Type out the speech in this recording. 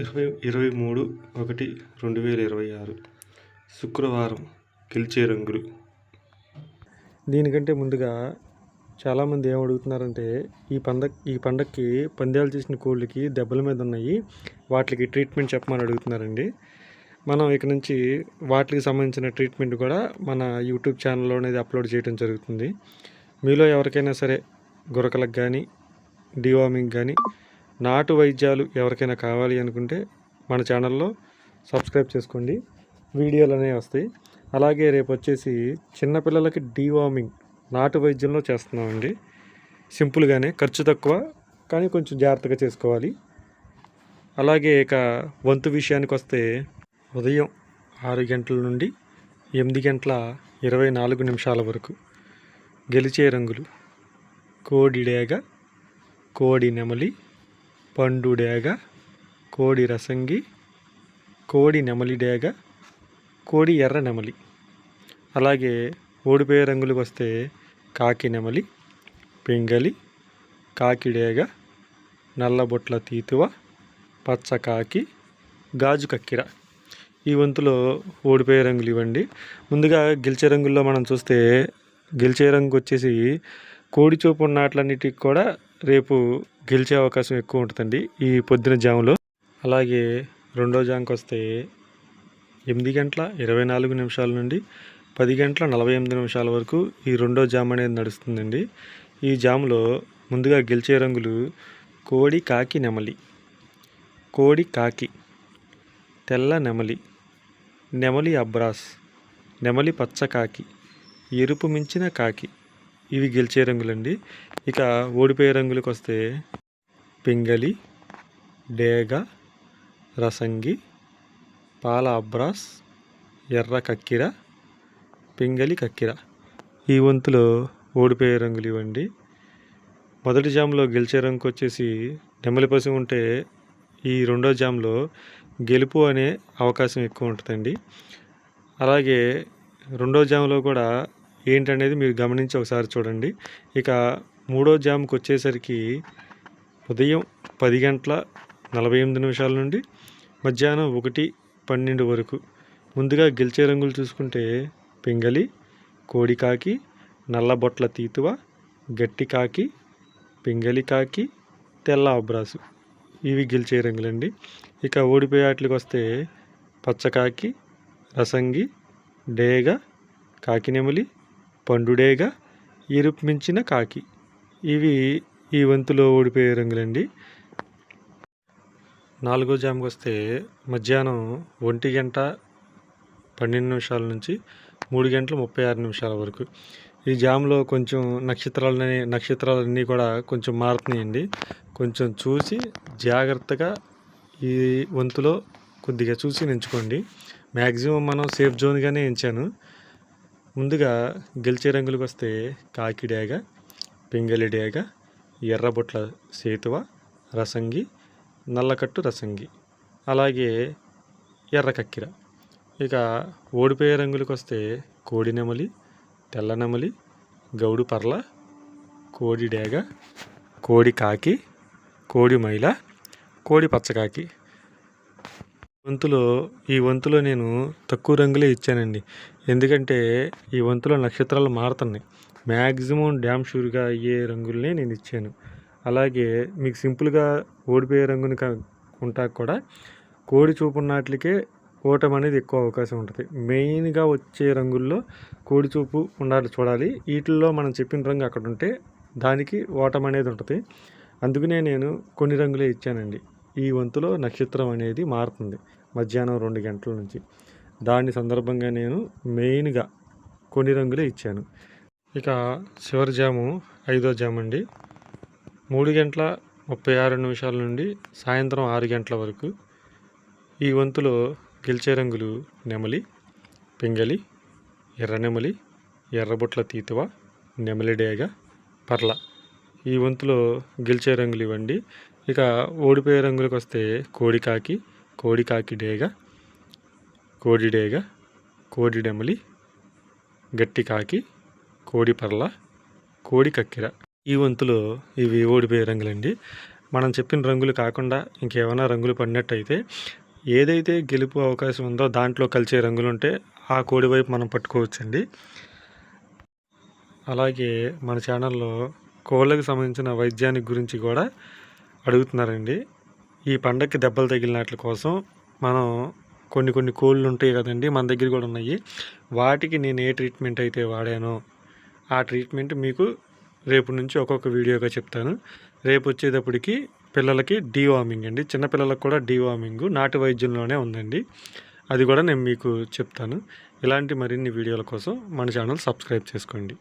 ఇరవై ఇరవై మూడు ఒకటి రెండు వేల ఇరవై ఆరు. శుక్రవారం గెలిచే రంగులు. దీనికంటే ముందుగా చాలామంది ఏం అడుగుతున్నారంటే ఈ పండగ ఈ పండగకి పందాలు చేసిన కోళ్ళకి దెబ్బల మీద ఉన్నాయి వాటికి ట్రీట్మెంట్ చెప్పమని అడుగుతున్నారండి. మనం ఇక నుంచి వాటికి సంబంధించిన ట్రీట్మెంట్ కూడా మన యూట్యూబ్ ఛానల్లో అనేది అప్లోడ్ చేయడం జరుగుతుంది. మీలో ఎవరికైనా సరే గురకలకు కానీ డివామింగ్ కానీ నాటు వైద్యాలు ఎవరికైనా కావాలి అనుకుంటే మన ఛానల్లో సబ్స్క్రైబ్ చేసుకోండి. వీడియోలు అనేవి వస్తాయి. అలాగే రేపు వచ్చేసి చిన్నపిల్లలకి డీవార్మింగ్ నాటు వైద్యంలో చేస్తున్నామండి. సింపుల్గానే ఖర్చు తక్కువ కానీ కొంచెం జాగ్రత్తగా చేసుకోవాలి. అలాగే ఇక వంతు విషయానికి వస్తే ఉదయం ఆరు గంటల నుండి ఎనిమిది గంటల ఇరవై నాలుగు నిమిషాల వరకు గెలిచే రంగులు కోడి డేగ కోడి నెమలి పండు డేగ కోడి రసంగి కోడి నెమలి డేగ కోడి ఎర్ర నెమలి. అలాగే ఓడిపోయే రంగులకు వస్తే కాకి నెమలి పింగలి కాకి డేగ నల్లబొట్ల తీతువ పచ్చ కాకి గాజు కక్కిర. ఈ వంతులో ఓడిపోయే రంగులు ఇవ్వండి. ముందుగా గెలిచే రంగుల్లో మనం చూస్తే గెలిచే రంగు వచ్చేసి కోడిచూపు నాట్లన్నిటికి కూడా రేపు గెలిచే అవకాశం ఎక్కువ ఉంటుందండి ఈ పొద్దున జాములో. అలాగే రెండో జాంకి వస్తే ఎనిమిది గంటల ఇరవై నాలుగు నిమిషాల నుండి పది గంటల నలభై ఎనిమిది నిమిషాల వరకు ఈ రెండో జామ్ అనేది నడుస్తుందండి. ఈ జాములో ముందుగా గెలిచే రంగులు కోడి కాకి నెమలి. కోడి కాకి. తెల్ల నెమలి. నెమలి అబ్రాస్. నెమలి పచ్చ కాకి. ఎరుపు మించిన కాకి. ఇవి గెలిచే రంగులండి. ఇక ఓడిపోయే రంగులకు వస్తే పింగలి డేగ రసంగి పాల అబ్రాస్ ఎర్ర కక్కిర పింగలి కక్కిర. ఈ వంతులో ఓడిపోయే రంగులు ఇవ్వండి. మొదటి జామ్లో గెలిచే రంగు వచ్చేసి నెమలి పసి ఉంటే ఈ రెండో జామ్లో గెలుపు అనే అవకాశం ఎక్కువ ఉంటుందండి. అలాగే రెండో జామ్లో కూడా ఏంటనేది మీరు గమనించి ఒకసారి చూడండి. ఇక మూడో జామ్కి వచ్చేసరికి ఉదయం పది గంటల నలభై ఎనిమిది నిమిషాల నుండి మధ్యాహ్నం ఒకటి పన్నెండు వరకు. ముందుగా గెలిచే రంగులు చూసుకుంటే పింగలి కోడికాకి నల్లబొట్ల తీతువ గట్టి కాకి పింగలి కాకి తెల్ల అబ్రాసు. ఇవి గెలిచే రంగులండి. ఇక ఓడిపోయే వాటికి వస్తే పచ్చకాకి రసంగి డేగ కాకినెమలి పండుడేగా ఎరుపు మించిన కాకి. ఇవి ఈ వంతులో ఓడిపోయే రంగులండి. నాలుగో జామ్కి వస్తే మధ్యాహ్నం ఒంటి గంట పన్నెండు నిమిషాల నుంచి మూడు గంటల ముప్పై ఆరు నిమిషాల వరకు. ఈ జామ్లో కొంచెం నక్షత్రాలని నక్షత్రాలన్నీ కూడా కొంచెం మారుతున్నాయండి. కొంచెం చూసి జాగ్రత్తగా ఈ వంతులో కొద్దిగా చూసి ఎంచుకోండి మ్యాక్సిమం మనం సేఫ్ జోన్గానే ఎంచాను. ముందుగా గెలిచే రంగులకు వస్తే కాకి డేగ పింగళి డేగ ఎర్రబొట్ల సేతువ రసంగి నల్లకట్టు రసంగి అలాగే ఎర్ర కక్కిర. ఇక ఓడిపోయే రంగులకు వస్తే కోడి నెమలి తెల్ల నెమలి గౌడు పర్ల కోడి డేగ కోడి కాకి కోడి మైల కోడి పచ్చకాకి వంతులో ఈ వంతులో నేను తక్కువ రంగులే ఇచ్చానండి. ఎందుకంటే ఈ వంతులో నక్షత్రాలు మారుతున్నాయి. మ్యాక్సిమం డ్యామ్ షూర్గా అయ్యే రంగులనే నేను ఇచ్చాను. అలాగే మీకు సింపుల్గా ఓడిపోయే రంగుని ఉంటా కూడా కోడి చూపున్నట్లకే ఓటం అనేది ఎక్కువ అవకాశం ఉంటుంది. మెయిన్గా వచ్చే రంగుల్లో కోడి చూపు ఉండాలి చూడాలి. వీటిల్లో మనం చెప్పిన రంగు అక్కడ ఉంటే దానికి ఓటం అనేది ఉంటుంది. అందుకనే నేను కొన్ని రంగులే ఇచ్చానండి. ఈ వంతులో నక్షత్రం అనేది మారుతుంది. మధ్యాహ్నం రెండు గంటల నుంచి. దాని సందర్భంగా నేను మెయిన్గా కొన్ని రంగులే ఇచ్చాను. ఇక చివరి జాము ఐదో జాము అండి మూడు గంటల ముప్పై ఆరు నిమిషాల నుండి సాయంత్రం ఆరు గంటల వరకు ఈ వంతులో గెలిచే రంగులు నెమలి పింగలి ఎర్ర నెమలి ఎర్రబొట్ల తీతువ నెమలి డేగ పర్ల. ఈ వంతులో గెలిచే రంగులు ఇవ్వండి. ఇక ఓడిపోయే రంగులకు వస్తే కోడికాకి కోడికాకి డేగ కోడి డేగ కోడి డెమలి గట్టి కాకి కోడి పర్ల కోడి కక్కెర. ఈ వంతులో ఇవి ఓడిపోయే రంగులండి. మనం చెప్పిన రంగులు కాకుండా ఇంకేమైనా రంగులు పడినట్టయితే ఏదైతే గెలుపు అవకాశం ఉందో దాంట్లో కలిసే రంగులు ఉంటే ఆ కోడి వైపు మనం పట్టుకోవచ్చండి. అలాగే మన ఛానల్లో కోళ్ళకు సంబంధించిన వైద్యానికి గురించి కూడా అడుగుతున్నారండి. ఈ పండగకి దెబ్బలు తగిలినట్ల కోసం మనం కొన్ని కొన్ని కోళ్ళు ఉంటాయి కదండి మన దగ్గర కూడా ఉన్నాయి. వాటికి నేను ఏ ట్రీట్మెంట్ అయితే వాడానో ఆ ట్రీట్మెంట్ మీకు రేపు నుంచి ఒక్కొక్క వీడియోగా చెప్తాను. రేపు వచ్చేటప్పటికి పిల్లలకి డీవార్మింగ్ అండి. చిన్నపిల్లలకు కూడా డీవార్మింగ్ నాటు వైద్యంలోనే ఉందండి. అది కూడా నేను మీకు చెప్తాను. ఇలాంటి మరిన్ని వీడియోల కోసం మన ఛానల్ సబ్స్క్రైబ్ చేసుకోండి.